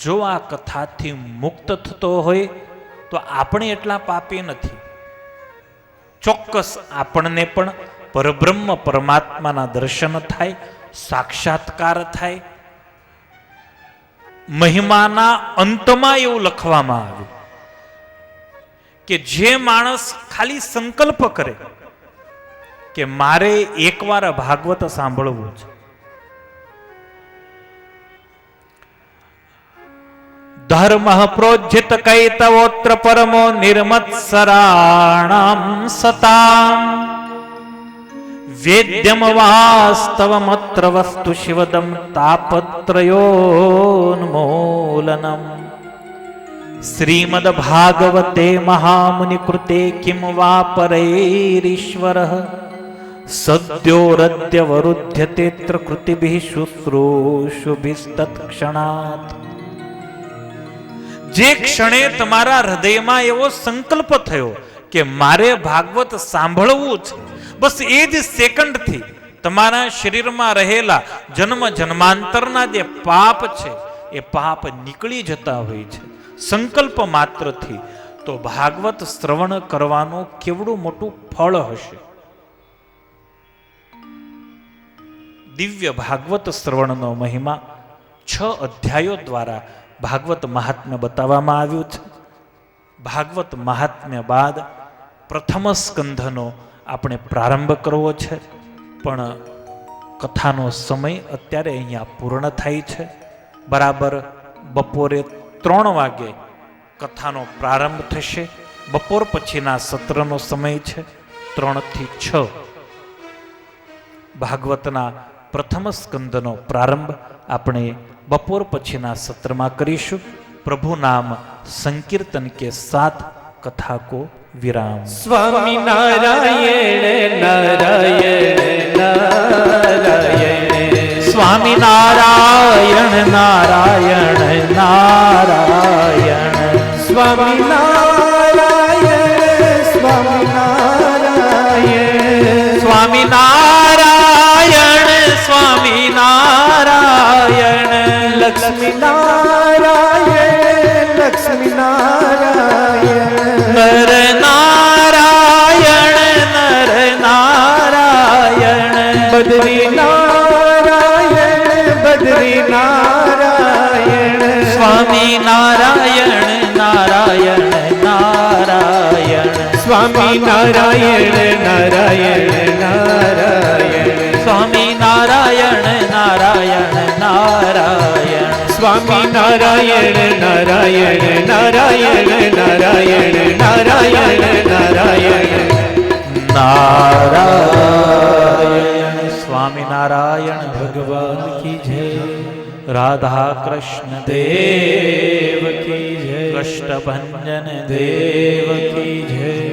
જો આ કથાથી મુક્ત થતો હોય, તો આપણે એટલા પાપી નથી. ચોક્કસ આપણને પણ પરબ્રહ્મ પરમાત્માના દર્શન થાય, સાક્ષાત્કાર થાય. મહિમાના અંતમાં એવું લખવામાં આવ્યું કે જે માણસ ખાલી સંકલ્પ કરે કે મારે એકવાર ભાગવત સાંભળવું છે. ધર્મ પ્રોજ્જિત કૈતવોત્ર પરમો નિર્મત્સરાણામ સતામ વેદ્યમ વાસ્તવમત્ર વસ્તુ શિવદમ તાપત્રયોન્મૂલનમ શ્રીમદ ભાગવતે મહામુનિ કૃતે કિમ વા પરૈરીશ્વર સદ્યોરદ્યવરુધ્યતેત્ર કૃતિભિः શુશ્રૂષુભિસ્તત્ક્ષણાत् જે ક્ષણે તમારા હૃદયમાં એવો સંકલ્પ થયો કે મારે ભાગવત સાંભળવું છે. બસ એ જ સેકન્ડથી તમારા શરીરમાં રહેલા જન્મ જન્માંતરના જે પાપ છે, એ પાપ નીકળી જતા હોય છે. સંકલ્પ માત્રથી તો ભાગવત શ્રવણ કરવાનું કેવડું મોટું ફળ હશે. દિવ્ય ભાગવત શ્રવણનો મહિમા છ અધ્યાયો દ્વારા ભાગવત મહાત્મ્ય બતાવવામાં આવ્યું છે. ભાગવત મહાત્મ્ય બાદ પ્રથમ સ્કંધનો આપણે પ્રારંભ કરવો છે. પણ કથાનો સમય અત્યારે અહીંયા પૂર્ણ થાય છે. બરાબર બપોરે ત્રણ વાગે કથાનો પ્રારંભ થશે. બપોર પછીના સત્રનો સમય છે ત્રણથી છ. ભાગવતના પ્રથમ સ્કંદનો પ્રારંભ આપણે બપોર પછીના સત્રમાં કરીશું. પ્રભુ નામ સંકીર્તન કે સાથ કથા કો વિરામ. સ્વામી નારાયણ નારાયણ નારાયણ. સ્વામી નારાયણ નારાયણ નારાયણ. સ્વામી નારાયણ સ્વામી નારાયણ. સ્વામી નારાયણ સ્વામી નારાયણ. લક્ષ્મી નારાયણ લક્ષ્મી નારાયણ નર નારાયણ નર નારાયણ બદ્રી નારાયણ બદ્રી નારાયણ સ્વામી નારાયણ નારાયણ નારાયણ સ્વામી નારાયણ નારાયણ નારાયણ સ્વામી નારાયણ નારાયણ નારાયણ સ્વામી નારાયણ નારાયણ નારાયણ નારાયણ નારાયણ નારાયણ. નારાયણ સ્વામી નારાયણ ભગવાન કી જય. રાધા કૃષ્ણ દેવ કી જય. કષ્ટભંજન દેવ કી જય.